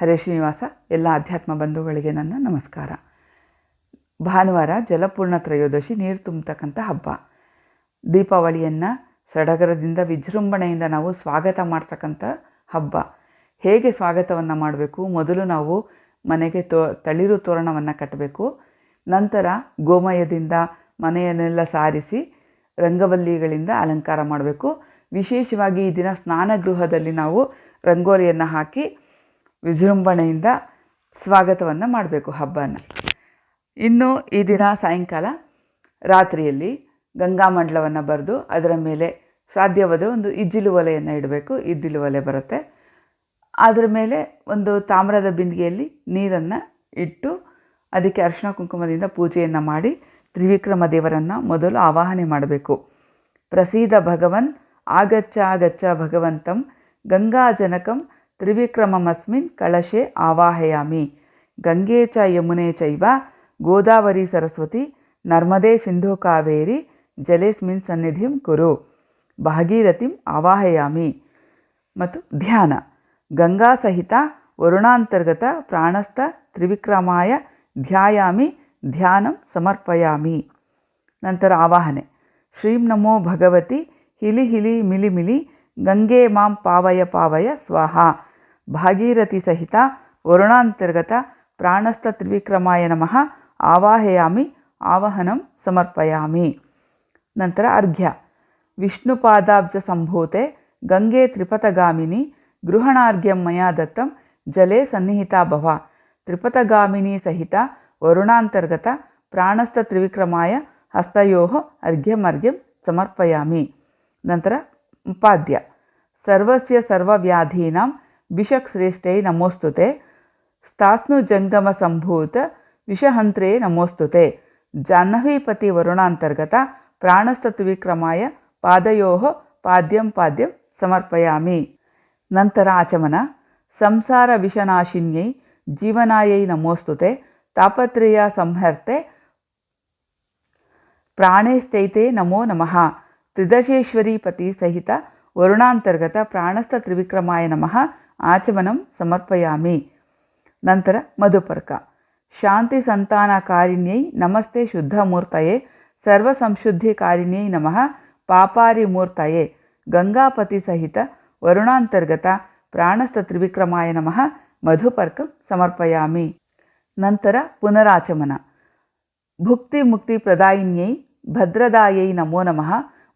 ಹರೇ ಶ್ರೀನಿವಾಸ ಎಲ್ಲ ಅಧ್ಯಾತ್ಮ ಬಂಧುಗಳಿಗೆ ನನ್ನ ನಮಸ್ಕಾರ. ಭಾನುವಾರ ಜಲಪೂರ್ಣ ತ್ರಯೋದಶಿ ನೀರು ತುಂಬತಕ್ಕಂಥ ಹಬ್ಬ. ದೀಪಾವಳಿಯನ್ನು ಸಡಗರದಿಂದ ವಿಜೃಂಭಣೆಯಿಂದ ನಾವು ಸ್ವಾಗತ ಮಾಡ್ತಕ್ಕಂಥ ಹಬ್ಬ. ಹೇಗೆ ಸ್ವಾಗತವನ್ನು ಮಾಡಬೇಕು? ಮೊದಲು ನಾವು ಮನೆಗೆ ತೋ, ತಳಿರು ತೋರಣವನ್ನು ಕಟ್ಟಬೇಕು ನಂತರ ಗೋಮಯದಿಂದ ಮನೆಯನ್ನೆಲ್ಲ ಸಾರಿಸಿ ರಂಗವಲ್ಲಿಗಳಿಂದ ಅಲಂಕಾರ ಮಾಡಬೇಕು. ವಿಶೇಷವಾಗಿ ಈ ದಿನ ಸ್ನಾನಗೃಹದಲ್ಲಿ ನಾವು ರಂಗೋಲಿಯನ್ನು ಹಾಕಿ ವಿಜೃಂಭಣೆಯಿಂದ ಸ್ವಾಗತವನ್ನು ಮಾಡಬೇಕು ಹಬ್ಬನ. ಇನ್ನು ಈ ದಿನ ಸಾಯಂಕಾಲ ರಾತ್ರಿಯಲ್ಲಿ ಗಂಗಾ ಮಂಡಲವನ್ನು ಬರೆದು ಅದರ ಮೇಲೆ ಸಾಧ್ಯವಾದರೆ ಒಂದು ಇಜ್ಜಿಲು ಒಲೆಯನ್ನು ಇಡಬೇಕು. ಇದ್ದಿಲು ಒಲೆ ಬರುತ್ತೆ. ಅದರ ಮೇಲೆ ಒಂದು ತಾಮ್ರದ ಬಿಂದಿಗೆಯಲ್ಲಿ ನೀರನ್ನು ಇಟ್ಟು ಅದಕ್ಕೆ ಅರಿಶಿನ ಕುಂಕುಮದಿಂದ ಪೂಜೆಯನ್ನು ಮಾಡಿ ತ್ರಿವಿಕ್ರಮ ದೇವರನ್ನು ಮೊದಲು ಆವಾಹನೆ ಮಾಡಬೇಕು. ಪ್ರಸೀದ ಭಗವನ್, ಆಗಚ್ಚ ಆಗಚ್ಚ ಭಗವಂತಂ ಗಂಗಾಜನಕಂ ತ್ರಿವಿಕ್ರಮಮಸ್ಮಿನ್ ಕಳಶೆ ಆವಾಹಯಾಮಿ. ಗಂಗೆ ಚ ಯಮುನೆ ಚೈವ, ಗೋದಾವರಿ ಸರಸ್ವತಿ, ನರ್ಮದೇ ಸಿಂಧು ಕಾವೇರಿ, ಜಲೇಸ್ಮಿನ್ ಸನ್ನಿಧಿಂ ಕುರು. ಭಾಗೀರಥಿಂ ಆವಾಹಯಾಮಿ. ಮತ್ತು ಧ್ಯಾನ. ಗಂಗಾ ಸಹಿತ ವರುಣಾಂತರ್ಗತ ಪ್ರಾಣಸ್ಥ ತ್ರಿವಿಕ್ರಮಾಯ ಧ್ಯಾಯಾಮಿ, ಧ್ಯಾನಂ ಸಮರ್ಪಯಾಮಿ. ನಂತರ ಆವಾಹನೆ. ಶ್ರೀಂ ನಮೋ ಭಗವತಿ, ಹಿಲಿ ಹಿಲಿ ಮಿಲಿ ಮಿಲಿ, ಗಂಗೆ ಮಾಂ ಪಾವಯ ಪಾವಯ ಸ್ವಾಹ. ಭಾಗೀರಥಿ ಸಹಿತ ವರುಣಾಂತರ್ಗತ ಪ್ರಾಣಸ್ಥ ತ್ರಿವಿಕ್ರಮಾಯ ನಮಃ ಆವಾಹಯಾಮಿ ಆವಹನಂ ಸಮರ್ಪಯಾಮಿ ನಂತರ ಅರ್ಘ್ಯ ವಿಷ್ಣುಪಾದಾಬ್ಜ ಸಂಭೂತೆ ಗಂಗೆ ತ್ರಿಪಥಗಾಮಿನಿ ಗೃಹಣಾರ್ಘ್ಯಂ ಮಯಾ ದತ್ತಂ ಜಲೆ ಸನ್ನಿಹಿತಾ ಭವ ತ್ರಿಪಥಗಾಮಿನಿ ಸಹಿತ ವರುಣಾಂತರ್ಗತ ಪ್ರಾಣಸ್ಥ ತ್ರಿವಿಕ್ರಮಾಯ ಹಸ್ತಯೋ ಅರ್ಘ್ಯಮರ್ಘ್ಯಂ ಸಮರ್ಪಯಾಮಿ ನಂತರ ಪಾದ್ಯ ಸರ್ವಸ್ಯ ಸರ್ವವ್ಯಾಧೀನಾಂ ಬಿಷಕ್ ಶ್ರೇಷ್ಠೈ ನಮೋಸ್ತುತೆ ಸ್ಥಾಸ್ನು ಜಂಗಮ ಸಂಭೂತ ವಿಷಹಂತ್ರೇ ನಮೋಸ್ತುತೆ ಜಾಹ್ನವೀಪತಿ ವರುಣಾಂತರ್ಗತ ಪ್ರಾಣಸ್ತತ್ವಿಕ್ರಮಾಯ ಪಾದಯೋ ಪಾದ್ಯಂ ಪಾದ್ಯಂ ಸಮರ್ಪಯಾಮಿ. ನಂತರ ಆಚಮನ, ಸಂಸಾರ ವಿಷನಾಶಿನ್ಯೈ ಜೀವನಾಯೈ ನಮೋಸ್ತುತೆ, ತಾಪತ್ರಯ ಸಂಹರ್ತೆ ಪ್ರಾಣೇಸ್ತೈತೆ ನಮೋ ನಮಃ, ತ್ರಿದಶೇಶ್ವರಿ ಪತಿ ಸಹಿತ ವರುಣಾಂತರ್ಗತ ಪ್ರಾಣಸ್ಥ ತ್ರಿವಿಕ್ರಮಾಯ ನಮಃ ಆಚಮನಂ ಸಮರ್ಪಯಾಮಿ. ನಂತರ ಮಧುಪರ್ಕ. ಶಾಂತಿ ಸಂತಾನಕಾರಿಣ್ಯೈ ನಮಸ್ತೆ ಶುದ್ಧಮೂರ್ತಯೇ ಸರ್ವಸಂಶುದ್ಧಿಕಾರಿಣ್ಯೈ ನಮಃ ಪಾಪಾರಿಮೂರ್ತಯೇ. ಗಂಗಾಪತಿ ಸಹಿತ ವರುಣಾಂತರ್ಗತ ಪ್ರಾಣಸ್ಥ ತ್ರಿವಿಕ್ರಮಾಯ ನಮಃ ಮಧುಪರ್ಕ ಸಮರ್ಪಯಾಮಿ. ನಂತರ ಪುನರಾಚಮನ. ಭುಕ್ತಿ ಮುಕ್ತಿ ಪ್ರದಾಯಿನ್ಯೈ ಭದ್ರದಾಯೈ ನಮೋ ನಮಃ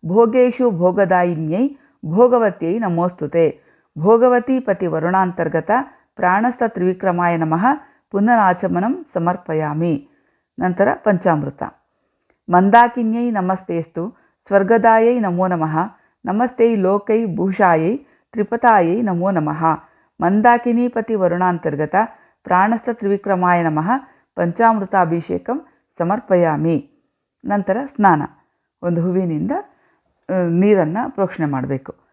ಭೋಗೇಶು ಭೋಗದಾಯಿನ್ಯೈ ಭೋಗವತ್ಯೈ ನಮೋಸ್ತುತೆ. ಭೋಗವತಿ ಪತಿ ವರುಣಾಂತರ್ಗತ ಪ್ರಾಣಸ್ಥ ತ್ರಿವಿಕ್ರಮಾಯ ನಮಃ. ಪುನರಾಚಮನಂ ಸಮರ್ಪಯಾಮಿ. ನಂತರ ಪಂಚಾಮೃತ. ಮಂದಾಕಿನ್ಯೈ ನಮಸ್ತೆಸ್ತು. ಸ್ವರ್ಗದಾಯೈ ನಮೋ ನಮಃ. ನಮಸ್ತೈ ಲೋಕೈ ಭೂಷಾಯೈ ತ್ರಿಪತಾಯೈ ನಮೋ ನಮಃ. ಮಂದಾಕಿನೀಪತಿ ವರುಣಾಂತರ್ಗತ ಪ್ರಾಣಸ್ಥ ತ್ರಿವಿಕ್ರಮಾಯ ನಮಃ. ಪಂಚಾಮೃತಾಭಿಷೇಕಂ ಸಮರ್ಪಯಾಮಿ. ನಂತರ ಸ್ನಾನ. ಒಂದು ಹೂವಿನಿಂದ ನೀರನ್ನು ಪ್ರೋಕ್ಷಣೆ ಮಾಡಬೇಕು.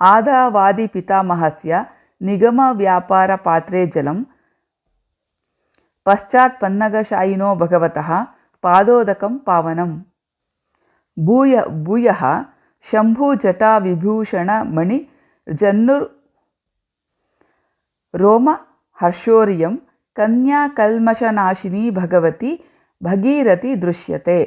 आदावादिपितामहस्य निगमव्यापारपात्रे जलं पश्चात् पन्नगशायिनो भगवतः पादोदकं पावनं शम्भुजटाविभूषणमणिजन्नुर्रोमहर्षोरियं कन्याकल्मषनाशिनी भगवती भगीरथी भगीरथिदृश्यते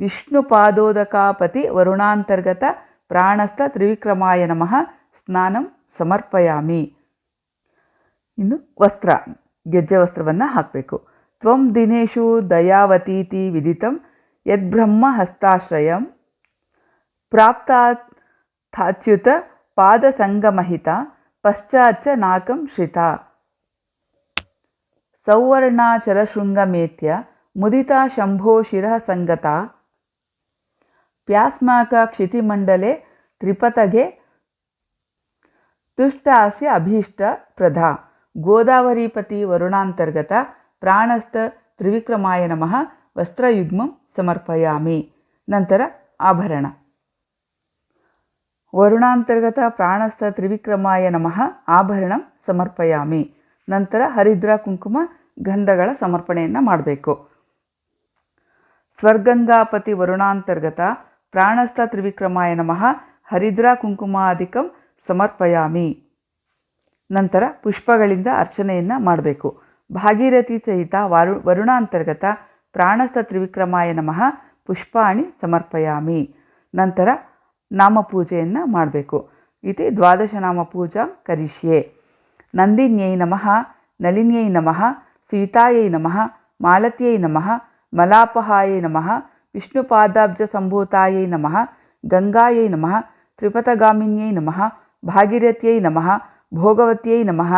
विष्णुपादोदकापतिवरुणान्तर्गत ರೋಮ ಹರ್ಷೋರಿಯಂ ಕನ್ಯಾ ಕಲ್ಮಶನಾಶಿನಿ ಭಗವತಿ ಭಗೀರಥಿ ದೃಶ್ಯತೆ ವಿಷ್ಣುಪಾದೋದಕಾಪತಿ ವರುಣಾಂತರ್ಗತ ಪ್ರಾಣಸ್ಥ ತ್ರಿವಿಕ್ರಮಾಯ ನಮಃ ಸ್ನಾನಂ ಸಮರ್ಪಯಾಮಿ ಇನ್ನು ವಸ್ತ್ರ ಗೆಜ್ಜೆ ವಸ್ತ್ರವನ್ನು ಹಾಕಬೇಕು ತ್ವಂ ದಿನೇಶು ದಯಾವತೀತಿ ವಿದಿತಂ ಯದ್ಬ್ರಹ್ಮ ಹಸ್ತಾಶ್ರಯಂ ಪ್ರಾಪ್ತಾಚ್ಯುತ ಪಾದಸಂಗಮಹಿತ ಪಶ್ಚಾಚ್ಚ ನಾಕಂ ಶ್ರಿತ ಸೌವರ್ಣಾಚಲಶೃಂಗಮೇತ್ಯ ಮುದಿತಾ ಶಂಭೋ ಶಿರಃ ಸಂಗತ ಪ್ಯಾಸ್ಮಾಕ ಕ್ಷಿತಿಮಂಡಲೆ ತ್ರಿಪತಗೆ ತುಷ್ಟಾಸ್ಯ ಅಭೀಷ್ಟ ಪ್ರಧಾ. ಗೋದಾವರಿಪತಿ ವರುಣಾಂತರ್ಗತ ಪ್ರಾಣಸ್ಥ ತ್ರಿವಿಕ್ರಮಾಯ ನಮಃ. ವಸ್ತ್ರಯುಗ್ಮಂ ಸಮರ್ಪಯಾಮಿ. ನಂತರ ಆಭರಣ. ವರುಣಾಂತರ್ಗತ ಪ್ರಾಣಸ್ಥ ತ್ರಿವಿಕ್ರಮಾಯ ನಮಃ. ಆಭರಣ ಸಮರ್ಪಯಾಮಿ. ನಂತರ ಹರಿದ್ರ ಕುಂಕುಮ ಗಂಧಗಳ ಸಮರ್ಪಣೆಯನ್ನು ಮಾಡಬೇಕು. ಸ್ವರ್ಗಂಗಾಪತಿ ವರುಣಾಂತರ್ಗತ ಪ್ರಾಣಸ್ಥ ತ್ರಿವಿಕ್ರಮಾಯ ನಮಃ. ಹರಿದ್ರ ಕುಂಕುಮಾಧಿಕಂ ಸಮರ್ಪಯಾಮಿ. ನಂತರ ಪುಷ್ಪಗಳಿಂದ ಅರ್ಚನೆಯನ್ನು ಮಾಡಬೇಕು. ಭಾಗೀರಥಿ ಸಹಿತ ವಾರು, ವರುಣಾಂತರ್ಗತ ಪ್ರಾಣಸ್ಥ ತ್ರಿವಿಕ್ರಮಾಯ ನಮಃ. ಪುಷ್ಪಾಣಿ ಸಮರ್ಪಯಾಮಿ. ನಂತರ ನಾಮಪೂಜೆಯನ್ನು ಮಾಡಬೇಕು. ಇತಿ ದ್ವಾದಶ ನಾಮ ಪೂಜಾ ಕರಿಷ್ಯೆ. ನಂದಿನ್ಯೈ ನಮಃ. ನಳಿನ್ಯೈ ನಮಃ. ಸೀತಾಯೈ ನಮಃ. ಮಾಲತ್ಯೈ ನಮಃ. ಮಲಾಪಹಾಯೈ ನಮಃ. ವಿಷ್ಣುಪಾದಾಬ್ಜ ಸಂಭೂತಾಯೈ ನಮಃ, ಗಂಗಾಯೈ ನಮಃ, ತ್ರಿಪಥಗಾಮಿನ್ಯೈ ನಮಃ, ಭಾಗೀರಥ್ಯೈ ನಮಃ, ಭೋಗವತ್ಯೈ ನಮಃ,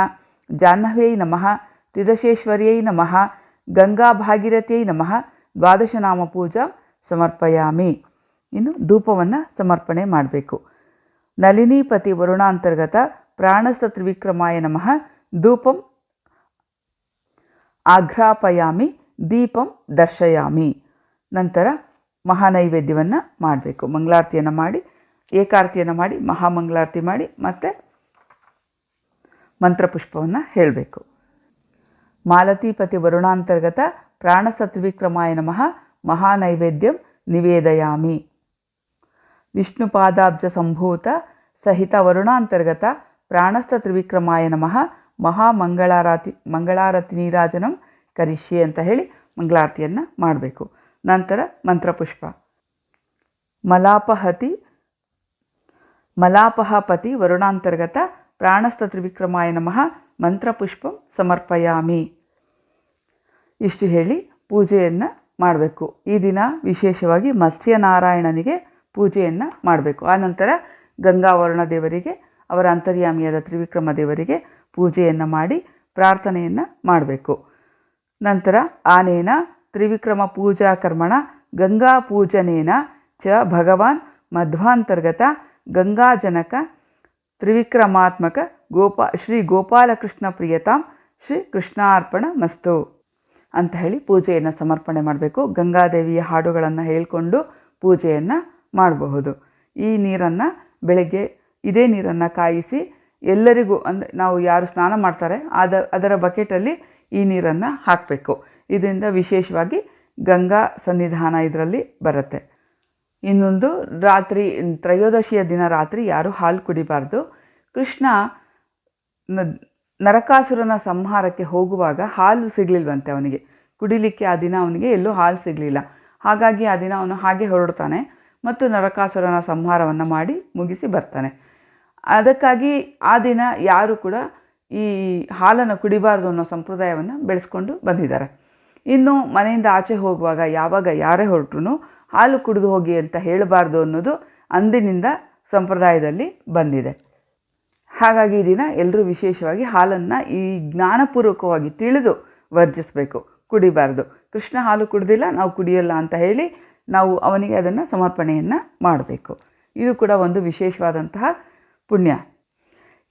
ಜಾಹ್ನವ್ಯೈ ನಮಃ, ತ್ರಿದಶೇಶ್ವರ್ಯೈ ನಮಃ, ಗಂಗಾ ಭಾಗೀರಥ್ಯೈ ನಮಃ, ದ್ವಾದಶನಾಮ ಪೂಜಾ ಸಮರ್ಪಯಾಮಿ. ಇನ್ನು ಧೂಪವನ್ನು ಸಮರ್ಪಣೆ ಮಾಡಬೇಕು. ನಳಿನೀಪತಿ ವರುಣಾಂತರ್ಗತ ಪ್ರಾಣಸ್ಥ ತ್ರಿವಿಕ್ರಮಾಯ ನಮಃ, ಧೂಪಂ ಆಘ್ರಾಪಯಾಮಿ, ದೀಪಂ ದರ್ಶಯಾಮಿ. ನಂತರ ಮಹಾನೈವೇದ್ಯವನ್ನು ಮಾಡಬೇಕು. ಮಂಗಳಾರತಿಯನ್ನು ಮಾಡಿ, ಏಕಾರತಿಯನ್ನು ಮಾಡಿ, ಮಹಾಮಂಗಳಾರತಿ ಮಾಡಿ, ಮತ್ತು ಮಂತ್ರಪುಷ್ಪವನ್ನು ಹೇಳಬೇಕು. ಮಾಲತಿಪತಿ ವರುಣಾಂತರ್ಗತ ಪ್ರಾಣಸತ್ವಿಕ್ರಮಾಯ ನಮಃ ಮಹಾನೈವೇದ್ಯಂ ನಿವೇದಯಾಮಿ. ವಿಷ್ಣುಪಾದಾಬ್ಜ ಸಂಭೂತ ಸಹಿತ ವರುಣಾಂತರ್ಗತ ಪ್ರಾಣಸ್ಥ ತ್ರಿವಿಕ್ರಮಾಯ ನಮಃ ಮಹಾಮಂಗಳಾರತಿ ಮಂಗಳಾರತಿ ನೀರಾಜನಂ ಕರಿಷ್ಯೆ ಅಂತ ಹೇಳಿ ಮಂಗಳಾರತಿಯನ್ನು ಮಾಡಬೇಕು. ನಂತರ ಮಂತ್ರಪುಷ್ಪ. ಮಲಾಪಹತಿ, ಮಲಾಪಹಪತಿ ವರುಣಾಂತರ್ಗತ ಪ್ರಾಣಸ್ಥ ತ್ರಿವಿಕ್ರಮಾಯ ನಮಃ, ಮಂತ್ರಪುಷ್ಪಂ ಸಮರ್ಪಯಾಮಿ. ಇಷ್ಟು ಹೇಳಿ ಪೂಜೆಯನ್ನು ಮಾಡಬೇಕು. ಈ ದಿನ ವಿಶೇಷವಾಗಿ ಮತ್ಸ್ಯನಾರಾಯಣನಿಗೆ ಪೂಜೆಯನ್ನು ಮಾಡಬೇಕು. ಆನಂತರ ಗಂಗಾವರುಣ ದೇವರಿಗೆ, ಅವರ ಅಂತರ್ಯಾಮಿಯಾದ ತ್ರಿವಿಕ್ರಮ ದೇವರಿಗೆ ಪೂಜೆಯನ್ನು ಮಾಡಿ ಪ್ರಾರ್ಥನೆಯನ್ನು ಮಾಡಬೇಕು. ನಂತರ ಆನೇನ ತ್ರಿವಿಕ್ರಮ ಪೂಜಾ ಕರ್ಮಣ, ಗಂಗಾ ಪೂಜನೇನ ಚ ಭಗವಾನ್ ಮಧ್ವಾಂತರ್ಗತ ಗಂಗಾಜನಕ ತ್ರಿವಿಕ್ರಮಾತ್ಮಕ ಗೋಪಾ, ಶ್ರೀ ಗೋಪಾಲಕೃಷ್ಣ ಪ್ರಿಯತಾಂ, ಶ್ರೀ ಕೃಷ್ಣಾರ್ಪಣ ಮಸ್ತು ಅಂತ ಹೇಳಿ ಪೂಜೆಯನ್ನು ಸಮರ್ಪಣೆ ಮಾಡಬೇಕು. ಗಂಗಾದೇವಿಯ ಹಾಡುಗಳನ್ನು ಹೇಳಿಕೊಂಡು ಪೂಜೆಯನ್ನು ಮಾಡಬಹುದು. ಈ ನೀರನ್ನು ಬೆಳಗ್ಗೆ ಇದೇ ನೀರನ್ನು ಕಾಯಿಸಿ ಎಲ್ಲರಿಗೂ ಅಂದರೆ ನಾವು ಯಾರು ಸ್ನಾನ ಮಾಡ್ತಾರೆ ಅದ ಅದರ ಬಕೆಟಲ್ಲಿ ಈ ನೀರನ್ನು ಹಾಕಬೇಕು. ಇದರಿಂದ ವಿಶೇಷವಾಗಿ ಗಂಗಾ ಸನ್ನಿಧಾನ ಇದರಲ್ಲಿ ಬರುತ್ತೆ. ಇನ್ನೊಂದು ರಾತ್ರಿ, ತ್ರಯೋದಶಿಯ ದಿನ ರಾತ್ರಿ ಯಾರು ಹಾಲು ಕುಡಿಬಾರ್ದು. ಕೃಷ್ಣ ನರಕಾಸುರನ ಸಂಹಾರಕ್ಕೆ ಹೋಗುವಾಗ ಹಾಲು ಸಿಗಲಿಲ್ವಂತೆ ಅವನಿಗೆ. ಕುಡಿಲಿಕ್ಕೆ ಆ ದಿನ ಅವನಿಗೆ ಎಲ್ಲೂ ಹಾಲು ಸಿಗಲಿಲ್ಲ. ಹಾಗಾಗಿ ಆ ದಿನ ಅವನು ಹಾಗೆ ಹೊರಡ್ತಾನೆ ಮತ್ತು ನರಕಾಸುರನ ಸಂಹಾರವನ್ನು ಮಾಡಿ ಮುಗಿಸಿ ಬರ್ತಾನೆ. ಅದಕ್ಕಾಗಿ ಆ ದಿನ ಯಾರು ಕೂಡ ಈ ಹಾಲನ್ನು ಕುಡಿಬಾರ್ದು ಅನ್ನೋ ಸಂಪ್ರದಾಯವನ್ನು ಬೆಳೆಸ್ಕೊಂಡು ಬಂದಿದ್ದಾರೆ. ಇನ್ನು ಮನೆಯಿಂದ ಆಚೆ ಹೋಗುವಾಗ ಯಾವಾಗ ಯಾರೇ ಹೊರಟ್ರು ಹಾಲು ಕುಡಿದು ಹೋಗಿ ಅಂತ ಹೇಳಬಾರ್ದು ಅನ್ನೋದು ಅಂದಿನಿಂದ ಸಂಪ್ರದಾಯದಲ್ಲಿ ಬಂದಿದೆ. ಹಾಗಾಗಿ ಈ ದಿನ ಎಲ್ಲರೂ ವಿಶೇಷವಾಗಿ ಹಾಲನ್ನು ಈ ಜ್ಞಾನಪೂರ್ವಕವಾಗಿ ತಿಳಿದು ವರ್ಜಿಸಬೇಕು, ಕುಡಿಬಾರ್ದು. ಕೃಷ್ಣ ಹಾಲು ಕುಡ್ದಿಲ್ಲ, ನಾವು ಕುಡಿಯಲ್ಲ ಅಂತ ಹೇಳಿ ನಾವು ಅವನಿಗೆ ಅದನ್ನು ಸಮರ್ಪಣೆಯನ್ನು ಮಾಡಬೇಕು. ಇದು ಕೂಡ ಒಂದು ವಿಶೇಷವಾದಂತಹ ಪುಣ್ಯ.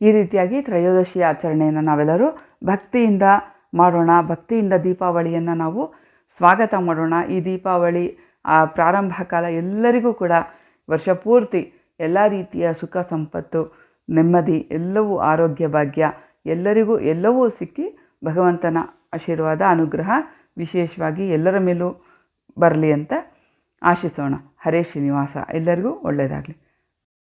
ಈ ರೀತಿಯಾಗಿ ತ್ರಯೋದಶಿ ಆಚರಣೆಯನ್ನು ನಾವೆಲ್ಲರೂ ಭಕ್ತಿಯಿಂದ ಮಾಡೋಣ. ಭಕ್ತಿಯಿಂದ ದೀಪಾವಳಿಯನ್ನು ನಾವು ಸ್ವಾಗತ ಮಾಡೋಣ. ಈ ದೀಪಾವಳಿ, ಆ ಪ್ರಾರಂಭ ಕಾಲ ಎಲ್ಲರಿಗೂ ಕೂಡ ವರ್ಷ ಪೂರ್ತಿ ಎಲ್ಲ ರೀತಿಯ ಸುಖ, ಸಂಪತ್ತು, ನೆಮ್ಮದಿ, ಎಲ್ಲವೂ ಆರೋಗ್ಯ, ಭಾಗ್ಯ ಎಲ್ಲರಿಗೂ ಎಲ್ಲವೂ ಸಿಕ್ಕಿ ಭಗವಂತನ ಆಶೀರ್ವಾದ, ಅನುಗ್ರಹ ವಿಶೇಷವಾಗಿ ಎಲ್ಲರ ಮೇಲೂ ಬರಲಿ ಅಂತ ಆಶಿಸೋಣ. ಹರೇ ಶ್ರೀನಿವಾಸ. ಎಲ್ಲರಿಗೂ ಒಳ್ಳೆಯದಾಗಲಿ.